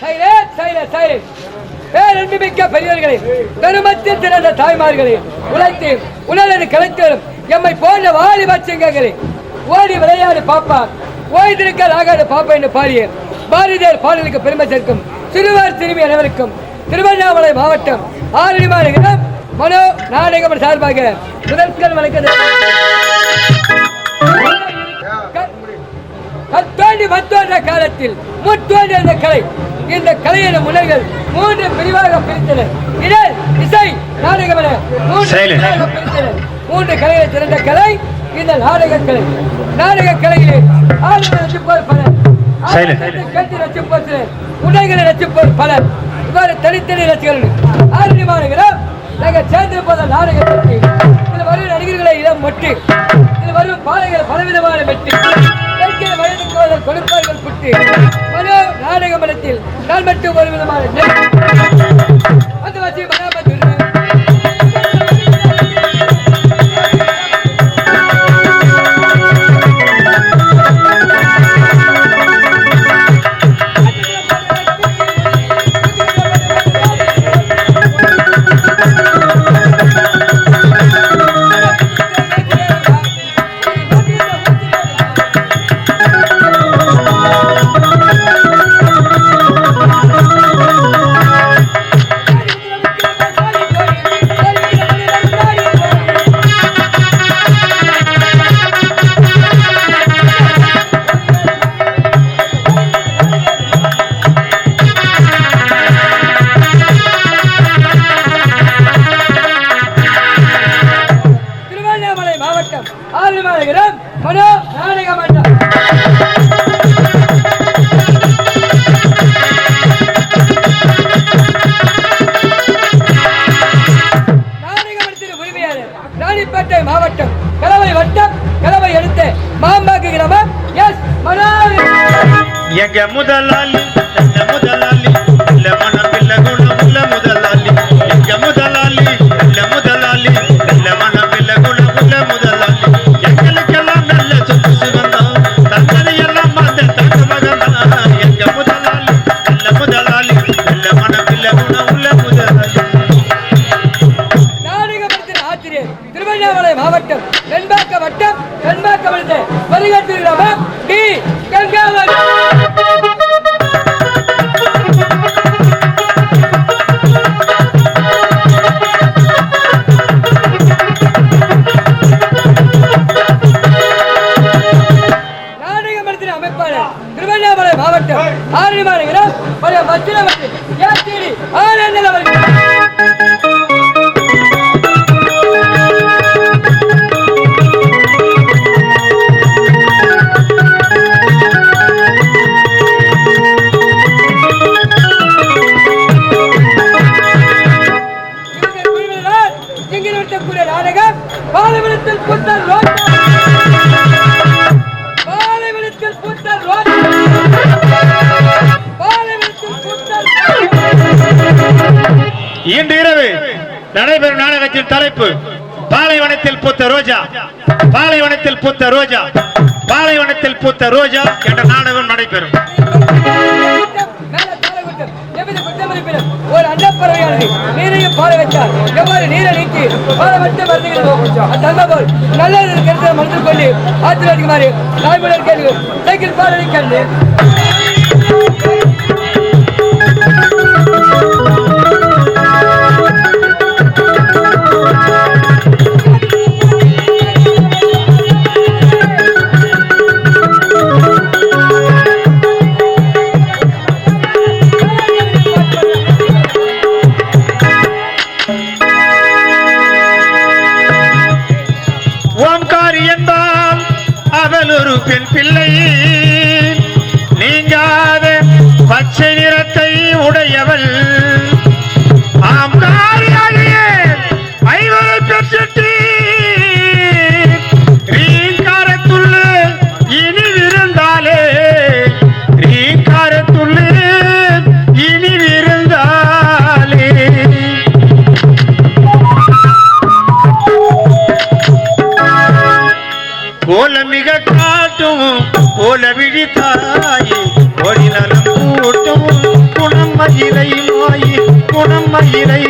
Silent silent silent பேரன்புமிக்க பெரியவர்களே பெருமத்தில் திறந்த தாய்மார்களே உழைத்து உணர்ந்து கலைத்தரும் எம்மை போன்ற வாலி சிங்கங்களே ஓடி விளையாடு பாப்பா ஓய்ந்திருக்க ராகாடு பாப்பா என்று பாடிய பாரதியார் பாடலுக்கு பெருமை சேர்க்கும் சிறுவர் சிறுமி அனைவருக்கும் திருவண்ணாமலை மாவட்டம் ஆரணி மாநகரம் மனோ நாடகம் சார்பாக முதற்கல் வழங்க பத்தோண்டி பத்தோன்ற காலத்தில் முத்தோண்டி என்ற கலை. இந்த கலையின் முன்னர்கள் மூன்று பிரிவாக பிரித்தனர் இடர் இசை நாடகம் என மூன்று பிரித்தனர் மூன்று கலையை சிறந்த கலை இந்த நாடக கலை. நாடக கலையிலே ஆளுநர் பலர். Silent. ஆளுநரை கேட்டு ரசிப்போர் சிலர் உடைகளை ரசிப்போர் பலர். இவ்வாறு தனித்தனி ரசிகர்கள் ஆரணி மாநகரம் நாங்கள் சேர்ந்திருப்பத நாடகத்திற்கு இதில் வரும் நடிகர்களை இடம் மொட்டு. இதில் வரும் பாடல்கள் பலவிதமான வெற்றி இருக்கிற வயது கோதல் கொடுப்பார்கள் புட்டு மனோ நாடக மடத்தில் நான் மட்டும் ஒரு விதமான அந்த வச்சு மகாபத்து இன்று இரவு நடைபெறும் நாடகத்தின் தலைப்பு பாலைவனத்தில் பூத்த ரோஜா பாலைவனத்தில் பூத்த ரோஜா பாலைவனத்தில் பூத்த ரோஜா என்ற நாடகம் நடைபெறும். ஒரு அண்டப்பறவையானது நீரையும் பாட வைத்தார். எவ்வாறு நீரை நீக்கி பாட மட்டும் வருதுகிறதோ அந்த போல் நல்லது கருத்தை மனதில் கொண்டு ஆத்திரடிக்குமாறு நாய்மலர் கேள்வி சைக்கிள் பாடலை குணமயிலை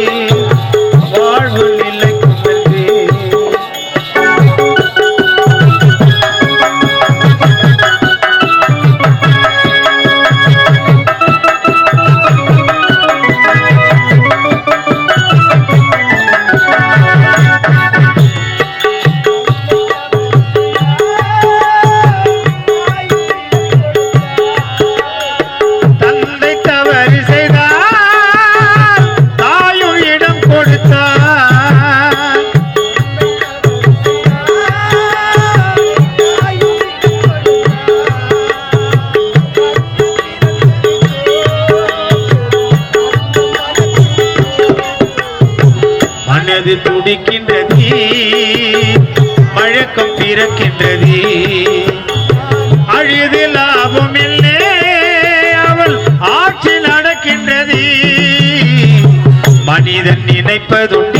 நினைப்பதுண்டு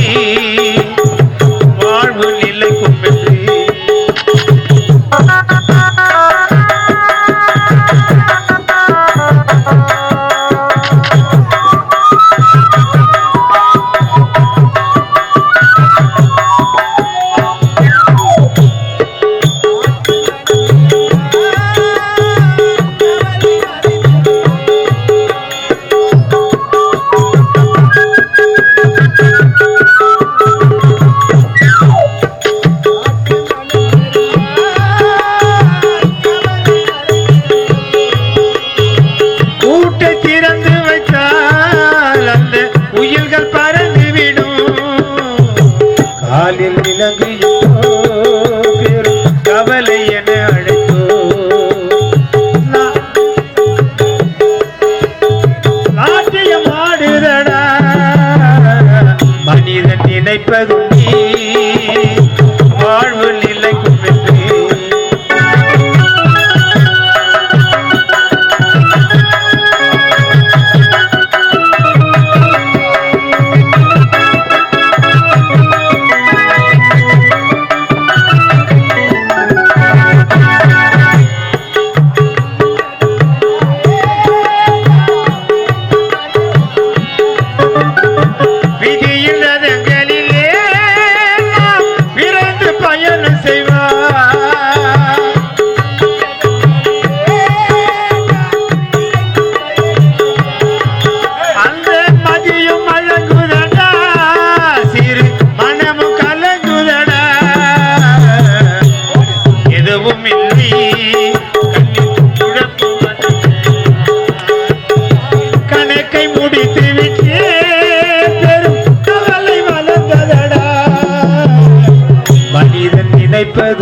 கேட்பது